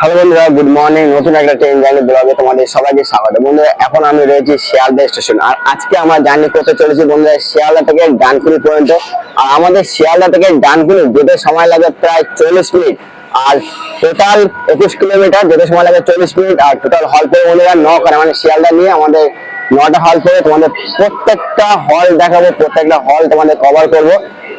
Hello বন্ধুরা good morning নতুন একটা ট্রেন জার্নি ব্লগে তোমাদের সবাইকে স্বাগত। বন্ধুরা, এখন আমি রয়েছি শিয়ালদা স্টেশন আর আজকে আমরা জার্নি করতে চলেছি বন্ধুরা শিয়ালদা থেকে ডানকুনি পর্যন্ত। আর আমাদের শিয়ালদা থেকে ডানকুনি যেতে সময় লাগে প্রায় চল্লিশ মিনিট। আর টোটাল একুশ কিলোমিটার যেতে সময় লাগে চল্লিশ মিনিট। আর টোটাল হল করে বন্ধুরা ন করে মানে শিয়ালদা নিয়ে আমাদের নটা হল করে তোমাদের প্রত্যেকটা হল দেখাবো, প্রত্যেকটা হল তোমাদের কভার করব।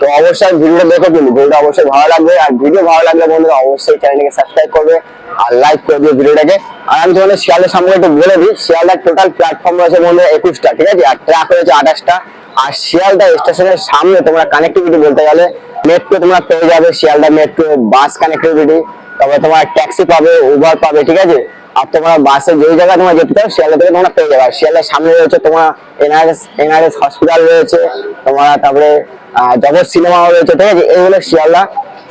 তো অবশ্যই ভিডিও দেখো কিন্তু ভিডিওটা অবশ্যই ভালো লাগবে। আর ভিডিও ভালো লাগলে বন্ধুরা অবশ্যই চ্যানেলটাকে সাবস্ক্রাইব করবে আর লাইক করে দিও ভিডিওটাকে। আর আমি তোমাদের শিয়ালদার সম্পর্কে একটু বলে দিই শিয়ালদার টোটাল প্ল্যাটফর্ম রয়েছে বন্ধুরা একুশটা, ঠিক আছে? আর ট্র্যাক রয়েছে আঠাশটা। আর শিয়ালদা স্টেশনের সামনে তোমরা কানেক্টিভিটি বলতে গেলে মেট্রো তোমরা পেয়ে যাবে, শিয়ালদা মেট্রো বাস কানেক্টিভিটি তারপরে তোমার ট্যাক্সি পাবে উবার পাবে, ঠিক আছে? আর তোমরা বাসে যেই জায়গায় তোমরা যেতে চাও, শিয়ালদা থেকে তোমরা পেয়ে যাবে। আর শিয়ালদার সামনে রয়েছে তোমার এনআরএস এনআরএস হসপিটাল রয়েছে, তোমার তারপরে জগৎ সিনেমা রয়েছে, ঠিক আছে? এইগুলো শিয়ালদা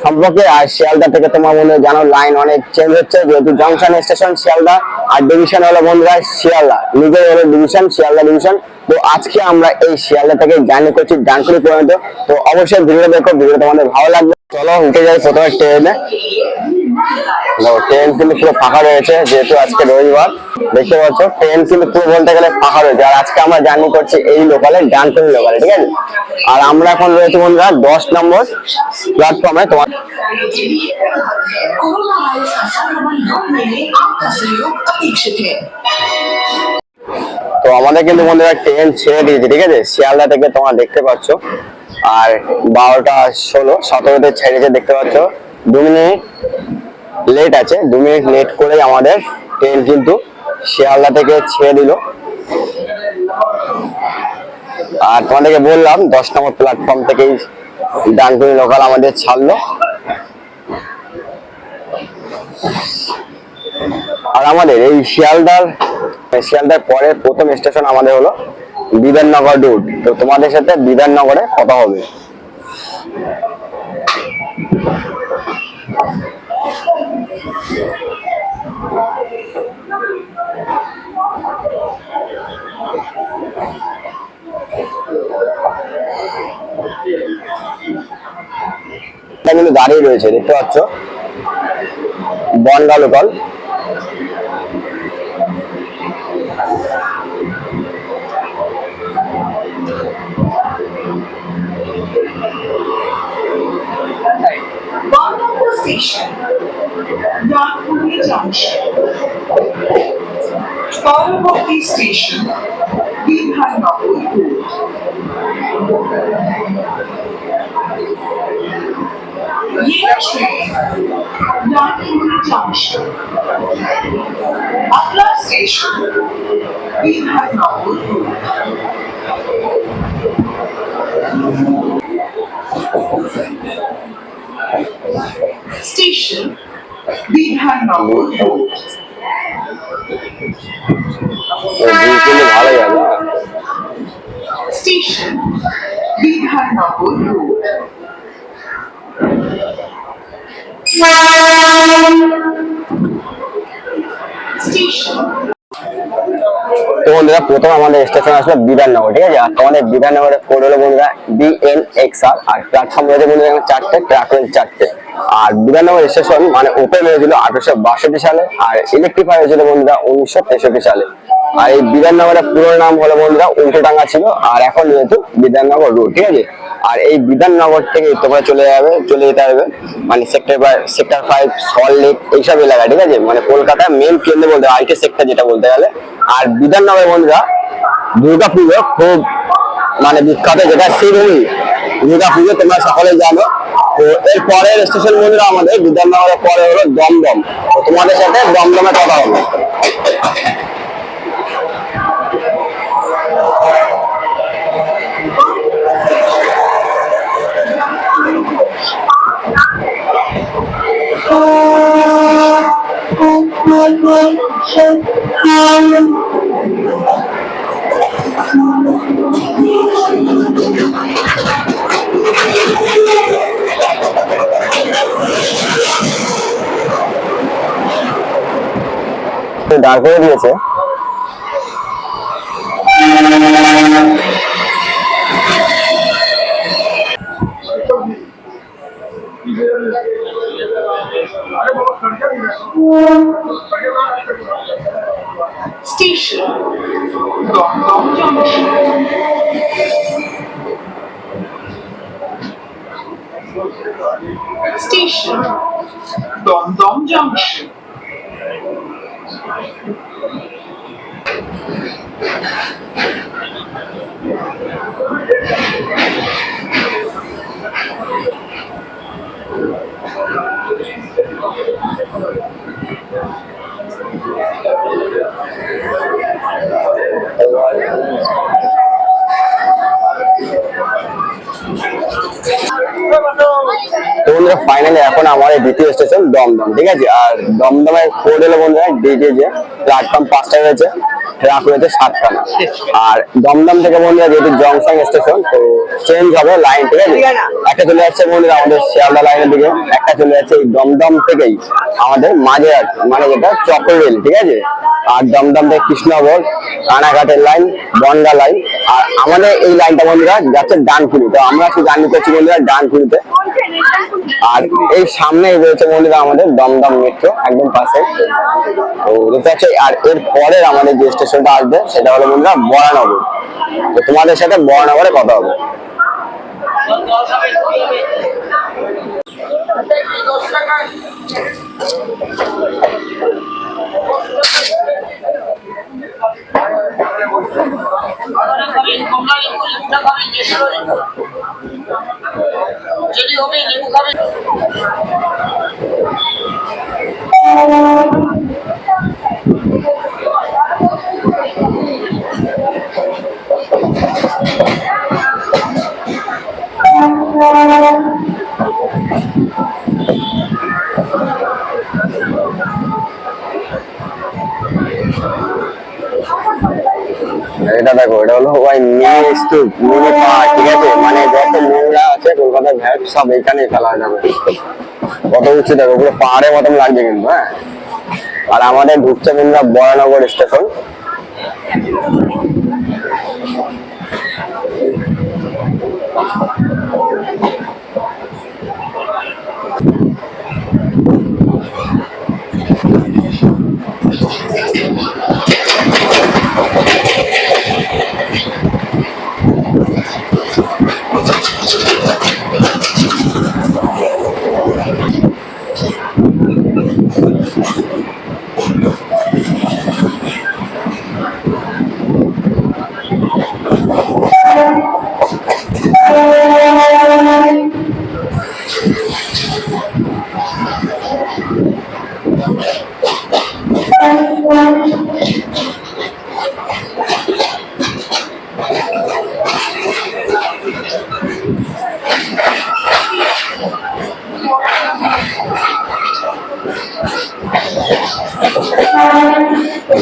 সম্পর্কে, আর শিয়ালদা থেকে তোমার মনে জানো লাইন অনেক চেঞ্জ হচ্ছে। যেহেতু জংশন স্টেশন শিয়ালদা, আর ডিভিশন হলো বন্ধুরা শিয়ালদা। নিজের হলো ডিভিশন শিয়ালদা ডিভিশন তো আজকে আমরা এই শিয়ালদা থেকে জার্নি করছি ডানকুড়ি পর্যন্ত। তো অবশ্যই ভিডিও দেখো ভিডিও তোমাদের ভালো লাগবে চলো, উঠে যাই প্রথমে ট্রেনে ট্রেন কিন্তু পুরো ফাঁকা রয়েছে, যেহেতু আজকে রবিবার। দেখতে পাচ্ছ ট্রেন কিন্তু পুরো বলতে গেলে ফাঁকা রয়েছে। আর আজকে আমরা জার্নি করছি এই লোকালে ডানটন লোকালে ঠিক আছে? আর আমরা এখন রয়েছে বন্ধুরা দশ নম্বর প্ল্যাটফর্মে তোমার তো আমাদের কিন্তু বন্ধুরা ট্রেন ছেড়ে দিয়েছে, ঠিক আছে? শিয়ালদা থেকে তোমরা দেখতে পাচ্ছ। আর বারোটা ষোলো, সতেরোতে ছেড়েছে, দেখতে পাচ্ছ। দু মিনিট। লেট আছে, দু মিনিট লেট করে আমাদের ট্রেন কিন্তু শিয়ালদা থেকে ছেড়ে দিল। আর তোমাদেরকে বললাম, দশ নম্বর প্ল্যাটফর্ম থেকেই ডানকুনি লোকাল আমাদের ছাড়লো। আর আমাদের এই শিয়ালদার শিয়ালদার পরে প্রথম স্টেশন আমাদের হলো বিধাননগর রুট তো তোমাদের সাথে বিধাননগরে কথা হবে। কিন্তু দাঁড়িয়ে রয়েছে দেখতে পাচ্ছ। Bangaon local Nagpuri Junction, Parvati Station, Bidhanapur Road. ये ट्रेन नागपुर जंक्शन अगला स्टेशन बिहारनापुर रोड स्टेशन Bidhannagar তো বন্ধুরা প্রথম আমাদের স্টেশন আসলো বিধাননগর ঠিক আছে? আর তোমাদের বিধাননগরের কোড হলো বন্ধুরা বিএন এক্স আর আর প্ল্যাটফর্ম রয়েছে বন্ধুরা চারটে ট্রাক রয়েছে চারটে। আর বিধাননগর স্টেশন মানে ওপেন হয়েছিল আঠারোশো বাষট্টি সালে, আর ইলেকট্রিফাই হয়েছিল বন্ধুরা উনিশশো তেষট্টি সালে। আর এই বিধাননগরের পুরো নাম হলো বন্ধুরা উল্টোডাঙ্গা ছিল, আর এখন যেহেতু বিধাননগর রোড ঠিক আছে? আর এই বিধাননগর থেকে তোমরা চলে যাবে, চলে যেতে হবে মানে sector sector five Salt Lake এইসব এলাকা, ঠিক আছে? মানে কলকাতার মেন কেন্দ্র বলতে আইটি সেক্টর যেটা বলতে গেলে। আর বিধাননগর বন্ধুরা, দুর্গাপুজো খুব মানে বিখ্যাত, যেটা শ্রীভূমি দুর্গাপুজো তোমরা সকলে জানো। তো এর পরের স্টেশন বন্ধুরা আমাদের বিধাননগরের পরে হলো দমদম। তো তোমাদের সাথে দমদমে কথা হবে। দাঁড় করে ডার্ক হয়ে দিয়েছে ফাইনালি এখন আমাদের দ্বিতীয় স্টেশন দমদম ঠিক আছে? আর দমদমের কোড হলো বন্ধুরা যে প্ল্যাটফর্ম পাঁচটা রয়েছে ট্রাক রয়েছে সাতখানা। আর দমদম থেকে বন্ধুরা যেহেতু জংশন স্টেশন তো চেঞ্জ হবে লাইন ঠিক আছে? একটা চলে যাচ্ছে বন্ধুরা আমাদের শিয়ালদা লাইনের দিকে একটা চলে যাচ্ছে এই দমদম থেকেই আমাদের মাঝে মানে যেটা চক্র রেল ঠিক আছে? আর দমদম থেকে কৃষ্ণনগর, কানাঘাটের লাইন বনগা লাইন আর আমাদের এই লাইনটা বন্ধুরা যাচ্ছে ডানকুনি। তো আমরা আজকে জার্নি করছি বন্ধুরা ডানকুনিতে। আর এই সামনে রয়েছে বন্ধুরা আমাদের দমদম মেট্রো একদম পাশে। তো দেখতে পাচ্ছ, আর এর পরের আমাদের যে স্টেশনটা আসবে, সেটা হলো বন্ধুরা বরানগর। তো তোমাদের সাথে বরানগরে কথা হবে। এটা দেখো, এটা হলো ভাই মিনি স্তূপ মিনি পার্ক, ঠিক আছে? মানে যত নোংরা আছে কলকাতার ভ্যাট সব এখানে ফেলা যাবে। কত উঁচু দেখো পুরো পাহাড়ের মতন লাগছে কিন্তু হ্যাঁ? আর আমাদের ঢুকছে বন্ধুরা বরানগর স্টেশন।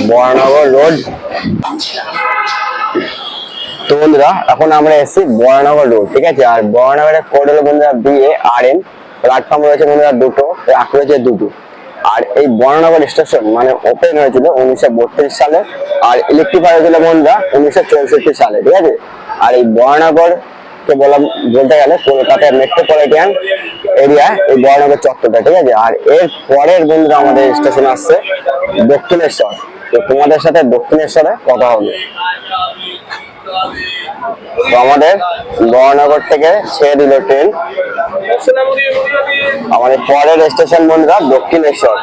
বরানগর রোড। তো বন্ধুরা, এখন আমরা এসেছি বরানগর রোড, ঠিক আছে? আর বরানগরের কোড হলো বন্ধুরা B A R N platform রয়েছে বন্ধুরা দুটো ট্রাক রয়েছে দুটো। আর এই বরানগর স্টেশন মানে ওপেন হয়েছিল উনিশশো বত্রিশ সালে, আর ইলেকট্রিফাই হয়েছিল বন্ধুরা উনিশশো চৌষট্টি সালে, ঠিক আছে? আর এই বরানগর কে বলা বলতে গেলে কলকাতার মেট্রোপলিটন এরিয়া এই বরানগর চত্বরটা, ঠিক আছে? আর এর পরের বন্ধুরা আমাদের স্টেশন আসছে দক্ষিণেশ্বর। তো তোমাদের সাথে দক্ষিণেশ্বরে কথা হবে। তো আমাদের বরানগর থেকে ছেড়ে দিল ট্রেন। আমাদের পরের স্টেশন বন্ধুরা দক্ষিণেশ্বর।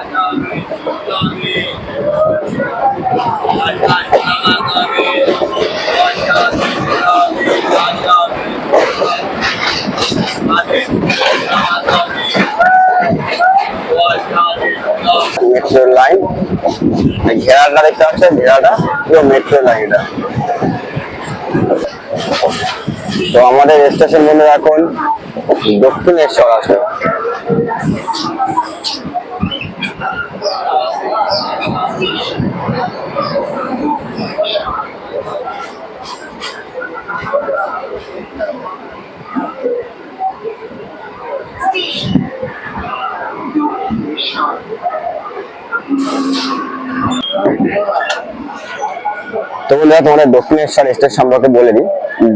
Metro line. ঘেরাটা দেখতে পাচ্ছেন ঘেরাটা পুরো মেট্রো লাইনটা তো আমাদের স্টেশন বন্ধুরা এখন দক্ষিণেশ্বর আছে তো বন্ধুরা, তোমাদের দক্ষিণেশ্বর স্টেট সম্পর্কে বলে দিই।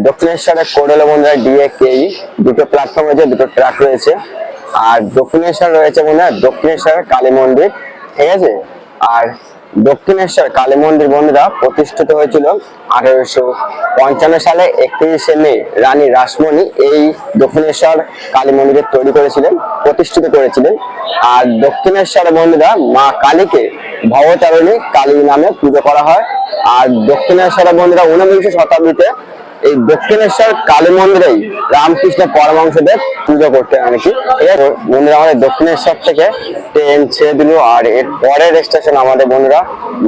দক্ষিণেশ্বরের কোড হলো বন্ধুরা ডিএ কেই দুটো প্ল্যাটফর্ম রয়েছে, দুটো ট্র্যাক রয়েছে। আর দক্ষিণেশ্বর রয়েছে বন্ধুরা, দক্ষিণেশ্বরের কালী মন্দির, ঠিক আছে? আর দক্ষিণেশ্বর কালী মন্দির বন্ধুরা প্রতিষ্ঠিত হয়েছিল আঠারোশো পঞ্চান্ন সালে একত্রিশে মে রানী রাসমণি এই দক্ষিণেশ্বর কালী মন্দির তৈরি করেছিলেন, প্রতিষ্ঠিত করেছিলেন। আর দক্ষিণেশ্বর বন্ধুরা মা কালীকে ভবতারণী কালী নামে পুজো করা হয়। আর দক্ষিণেশ্বর বন্ধুরা ঊনবিংশ শতাব্দীতে এই দক্ষিণেশ্বর কালী মন্দিরেই রামকৃষ্ণ পরমাংশদের পুজো করতে আর কি বন্ধুরা, আমাদের দক্ষিণেশ্বর থেকে ট্রেন ছেড়ে দিল আর এর পরের স্টেশন আমাদের বন্ধুরা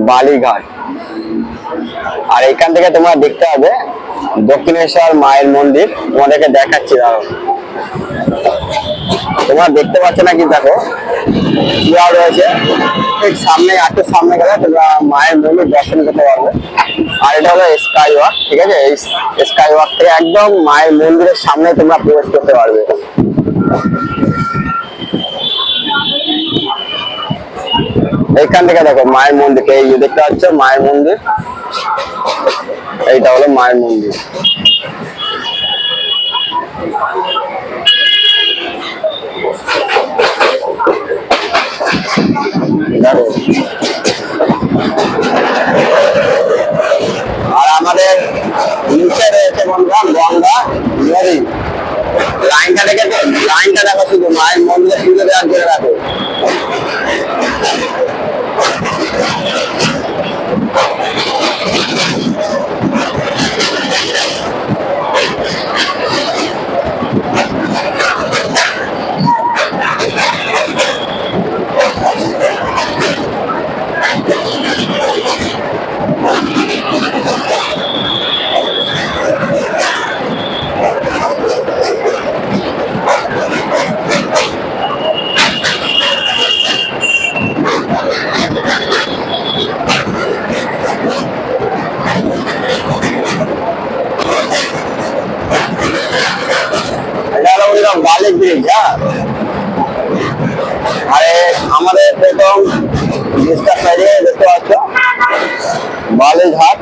বালিঘাট। আর এখান থেকে তোমরা দেখতে হবে দক্ষিণেশ্বর মায়ের মন্দির। তোমাদেরকে দেখাচ্ছি দাঁড়াও। তোমরা দেখতে পাচ্ছ না কি দেখো? দেওয়া রয়েছে। ঠিক সামনে একটু সামনে গেলে তোমরা মায়ের মন্দির দর্শন করতে পারবে। আর এটা হলো স্কাই ওয়াক ঠিক আছে? এই স্কাই ওয়াক থেকে একদম মায়ের মন্দিরের সামনে তোমরা প্রবেশ করতে পারবে। এইখান থেকে দেখো, মায়ের মন্দির। এই যে দেখতে পাচ্ছ, মায়ের মন্দির। এইটা হলো মায়ের মন্দির। আর আমাদের নিচে রয়েছে বন্ধুরা গঙ্গা নদী লাইনটা দেখে লাইনটা দেখো শুধু মায়ের মন্দিরে সুন্দর করে রাখো এটা হলো বললাম বালিক ব্রিজ হ্যাঁ আরে আমাদের প্রথম ব্রিজটা সাইডে দেখতে পাচ্ছ বালিঘাট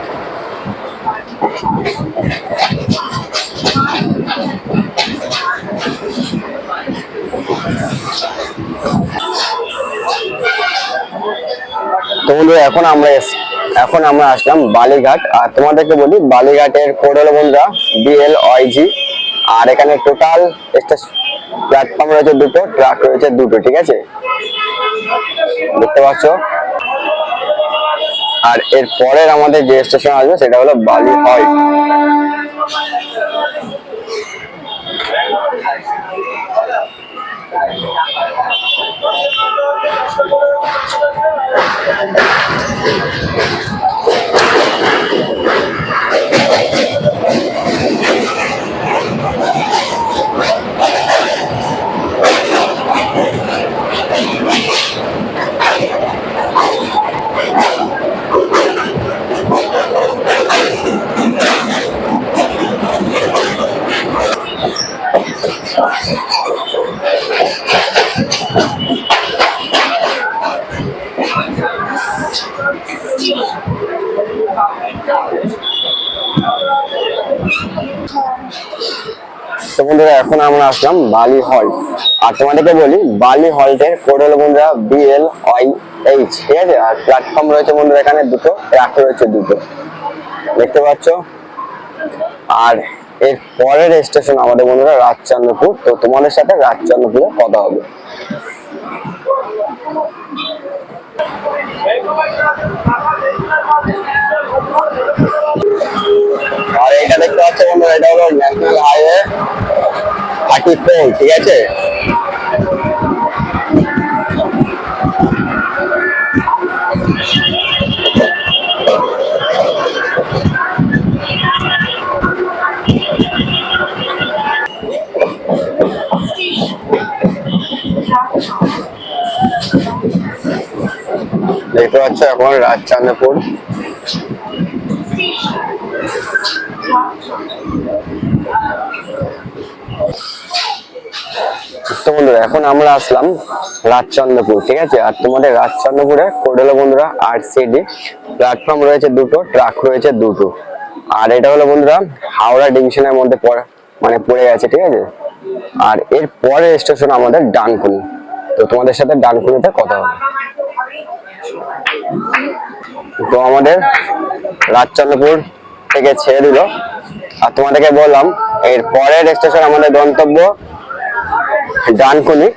তো এখন আমরা এখন আমরা আসলাম বালিঘাট। আর তোমাদেরকে বলি, বালিঘাটের কোড হলো বন্ধুরা বিএল ওয়াইজি আর এখানে টোটাল প্ল্যাটফর্ম রয়েছে দুটো ট্রাক রয়েছে দুটো, ঠিক আছে? দেখতে পাচ্ছ? আর এর পরের আমাদের যে স্টেশন আসবে সেটা হলো বালি হয়। তো বন্ধুরা, এখন আমরা আসলাম বালি হল আর তোমাদেরকে বলি, বালি কোড বন্ধুরা বিএল ওয়াই এইচ ঠিক আছে? আর প্ল্যাটফর্ম রয়েছে বন্ধুরা, এখানে দুটো ট্রাক রয়েছে দুটো। দেখতে পাচ্ছ? আর এর পরের স্টেশন আমাদের বন্ধুরা, রাজচন্দ্রপুর। তো তোমাদের সাথে রাজচন্দ্রপুরে কথা হবে। আর এটা দেখতে পাচ্ছ বন্ধুরা এটা হলো ন্যাশনাল হাইওয়ে থার্টি ফোর ঠিক আছে? দেখতে পাচ্ছ এখন রাজচন্দ্রপুর তো বন্ধুরা, এখন আমরা আসলাম রাজচন্দ্রপুর ঠিক আছে? আর তোমাদের রাজচন্দ্রপুরে কোডেলো বন্ধুরা আর সিডি প্ল্যাটফর্ম রয়েছে দুটো ট্রাক রয়েছে দুটো। আর এটা হলো বন্ধুরা হাওড়া ডিভিশনের মধ্যে মানে পড়ে গেছে, ঠিক আছে? আর এর পরের স্টেশন আমাদের ডানকুনি। তো তোমাদের সাথে ডানকুনিতে কথা হবে। তো আমাদের রাজচন্দ্রপুর থেকে ছেড়ে দিল। আর তোমাদেরকে বললাম, এর পরের স্টেশন আমাদের গন্তব্য ডানকুনি।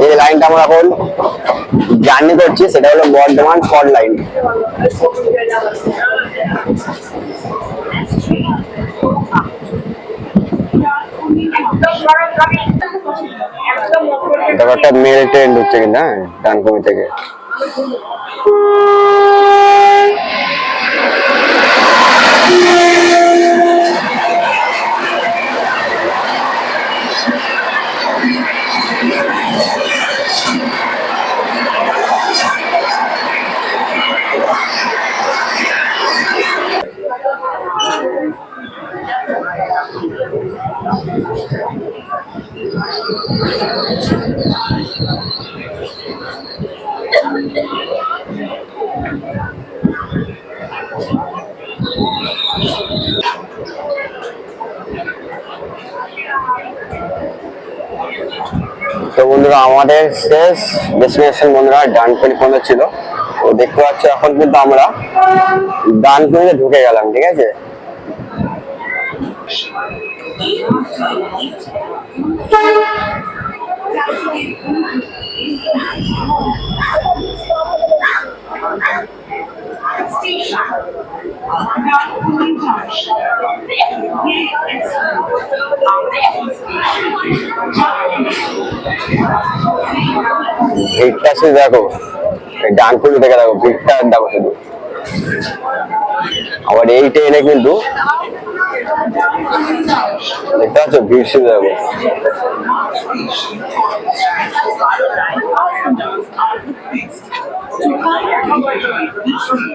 যে লাইনটা আমরা এখন জার্নি করছি, সেটা হলো বর্ধমান ফর লাইন। একটা মেল ট্রেন ঢুকছে কিন্তু হ্যাঁ ডানকুনি থেকে? তো বন্ধুরা, আমাদের শেষ ডেস্টিনেশন বন্ধুরা ডানকুনি পর্যন্ত ছিল। তো দেখতে পাচ্ছ এখন কিন্তু আমরা ডানকুনিতে ঢুকে গেলাম, ঠিক আছে? ভিড়টা শুধু দেখো, এই ডানকুনি থেকে দেখো ভিড়টা দেখো শুধু আবার এই ট্রেনে কিন্তু দেখতে পাচ্ছ, ভিড় শুধু দেখো।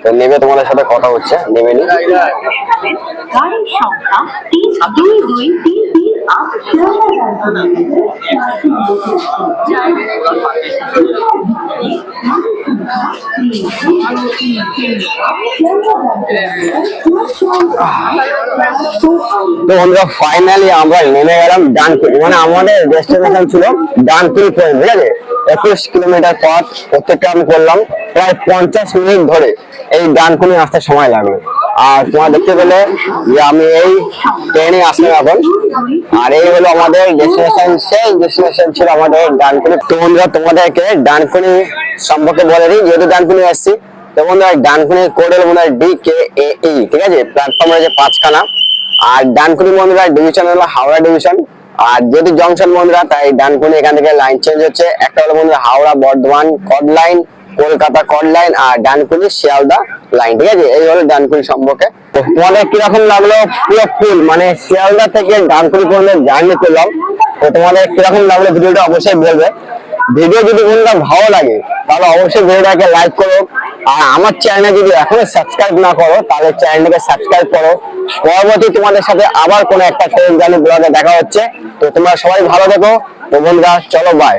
তো নেমে তোমাদের সাথে কথা হচ্ছে নি? গাড়ির সংখ্যা তিন দুই দুই তিন তিন আট তো বন্ধুরা ফাইনালি আমরা নেমে গেলাম ডানকুনি মানে আমাদের ডেস্টিনেশন ছিল পয়েন্ট ঠিক আছে একুশ কিলোমিটার পথ আমি করলাম। প্রায় পঞ্চাশ মিনিট ধরে এই ডানকুনি আসতে সময় লাগল। আর তোমার দেখতে পেলে যে আমি এই ট্রেনে আসলাম এখন। আর এই হলো আমাদের ডেস্টিনেশন সেই ডেস্টিনেশন ছিল আমাদের ডানকুনি। তো বন্ধুরা, তোমাদেরকে ডানকুনি সম্পর্কে বলে দিই, যেহেতু ডানকুনি আসছি, তো বন্ধুরা ডানকুনির কোড হলো মনে হয় ডি কে এ ঠিক আছে? প্ল্যাটফর্ম রয়েছে পাঁচখানা। আর ডানকুনি বন্ধুরা ডিভিশন হলো হাওড়া ডিভিশন আর যেহেতু জংশন বন্ধুরা, তাই ডানকুনি এখান থেকে লাইন চেঞ্জ হচ্ছে। একটা হলো বন্ধুরা হাওড়া, বর্ধমান কড লাইন কলকাতা কড লাইন আর ডানকুনি শিয়ালদা লাইন ঠিক আছে? এই হলো ডানকুনি সম্পর্কে। তোমাদের কীরকম লাগল পুরো ফুল মানে শিয়ালদা থেকে ডানকুনি পর্যন্ত জার্নি করলাম। তো তোমাদের কীরকম লাগল ভিডিওটা অবশ্যই বলবে। ভিডিও যদি বললাম ভালো লাগে, তাহলে অবশ্যই ভিডিওটাকে লাইক করো। আর আমার চ্যানেলে যদি এখনও সাবস্ক্রাইব না করো, তাহলে চ্যানেলটাকে সাবস্ক্রাইব করো। পরবর্তী তোমাদের সাথে আবার কোনো একটা ট্রেন জানি ব্লগে দেখা হচ্ছে। তো তোমরা সবাই ভালো থেকো। তো বন্ধুরা, চলো বাই